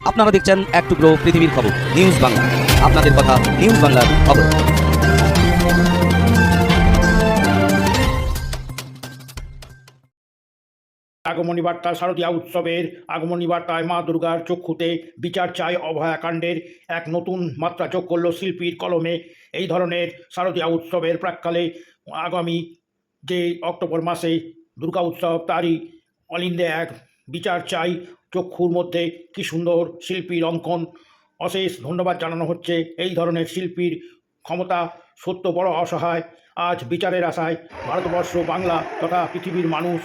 আপনারা দেখছেন এক টুকরো পৃথিবীর খবর নিউজ বাংলা আপনাদের কথা নিউজ বাংলার খবর। আগমনী বার্তা শারদীয়া উৎসবের আগমনী বার্তায় মা দুর্গার চক্ষুতে বিচার চায় অভয়াকাণ্ডের এক নতুন মাত্রা যোগ করল শিল্পীর কলমে। এই ধরনের শারদীয়া উৎসবের প্রাককালে আগামী যে অক্টোবর মাসে দুর্গা উৎসব, তারই অলিন্দে এক বিচার চাই চক্ষুর মধ্যে কি সুন্দর শিল্পীর অঙ্কন। অশেষ ধন্যবাদ জানানো হচ্ছে এই ধরনের শিল্পীর ক্ষমতা সত্য বড় অসহায়। আজ বিচারের আশায় ভারতবর্ষ, বাংলা তথা পৃথিবীর মানুষ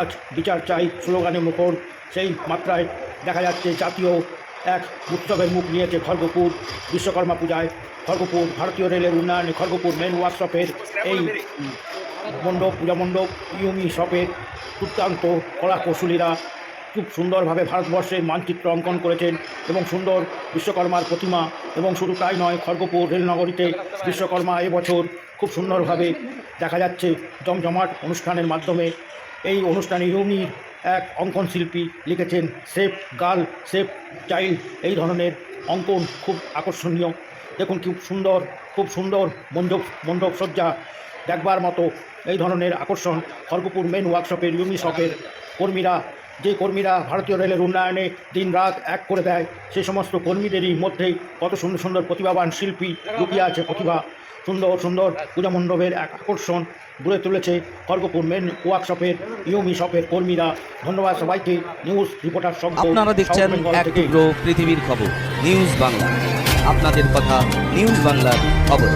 আজ বিচার চাই স্লোগানে মুখর। সেই মাত্রায় দেখা যাচ্ছে জাতীয় এক উৎসবের মুখ নিয়েছে খড়গপুর। বিশ্বকর্মা পূজায় খড়গপুর ভারতীয় রেলের উন্নয়নে খড়গপুর মেন ওয়ার্কশপের এই মণ্ডপ, পূজা মণ্ডপ, ইউমি শপের দুর্দান্ত কলা কৌশলীরা খুব সুন্দরভাবে ভারতবর্ষের মানচিত্র অঙ্কন করেছেন এবং সুন্দর বিশ্বকর্মার প্রতিমা এবং শুধু তাই নয়, খড়গপুর রেলনগরীতে বিশ্বকর্মা এবছর খুব সুন্দরভাবে দেখা যাচ্ছে জমজমাট অনুষ্ঠানের মাধ্যমে। এই অনুষ্ঠানে ইউনির এক অঙ্কন শিল্পী লিখেছেন, সেফ গার্ল, সেফ চাইল্ড। এই ধরনের অঙ্কন খুব আকর্ষণীয়। দেখুন খুব সুন্দর খুব সুন্দর মণ্ডপ মণ্ডপ সজ্জা দেখবার মতো এই ধরনের আকর্ষণ খড়গপুর মেন ওয়ার্কশপের ইউনিশপের কর্মীরা যে কর্মীরা ভারতীয় রেলের উন্নয়নে দিন রাত এক করে দেয় সেই সমস্ত কর্মীদেরই মধ্যেই কত সুন্দর সুন্দর প্রতিভাবান শিল্পী লুকিয়ে আছে প্রতিভা। সুন্দর সুন্দর পূজা মণ্ডপের এক আকর্ষণ গড়ে তুলেছে খড়গপুর মেন ওয়ার্কশপের ইউমি শপের কর্মীরা। ধন্যবাদ সবাইকে নিউজ রিপোর্টার সব আপনারা দেখছেন এক পৃথিবীর খবর নিউজ বাংলা আপনাদের কথা নিউজ বাংলার খবর